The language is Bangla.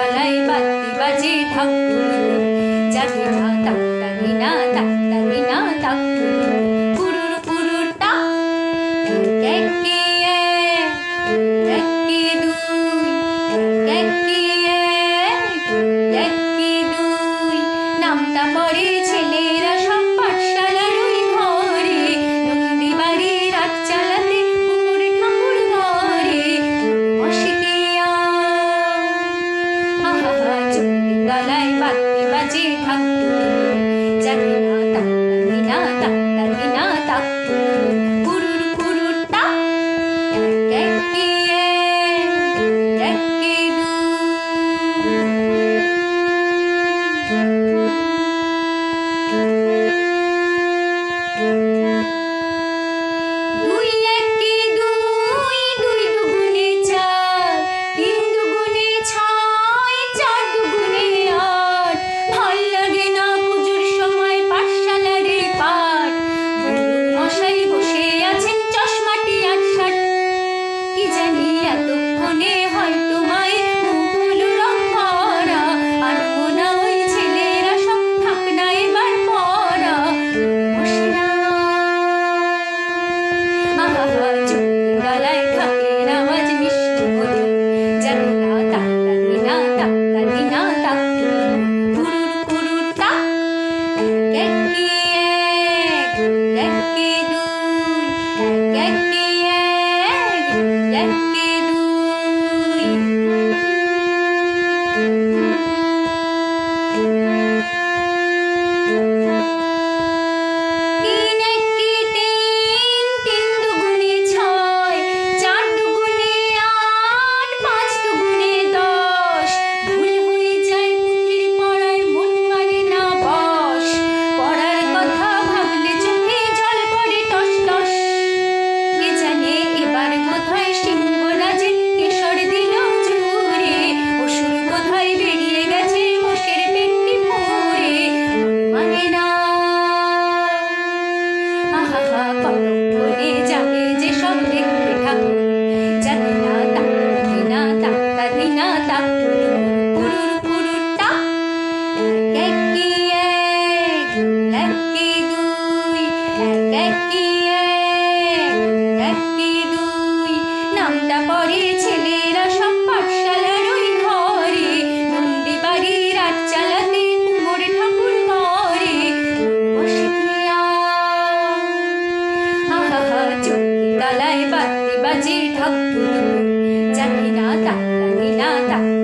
বালাই বাতি বাজে ঠাকুর জানি না তাক জানি না তাক জানি না তাক পরক্ষণে যাবে যে সব দেখবে ঠাকুর জানি না তা ধরি না তা তা ধরি না তা পুরুর পুরুর তা এক এক দুই এক এক 바지 덮은 짱이나다 짱이나다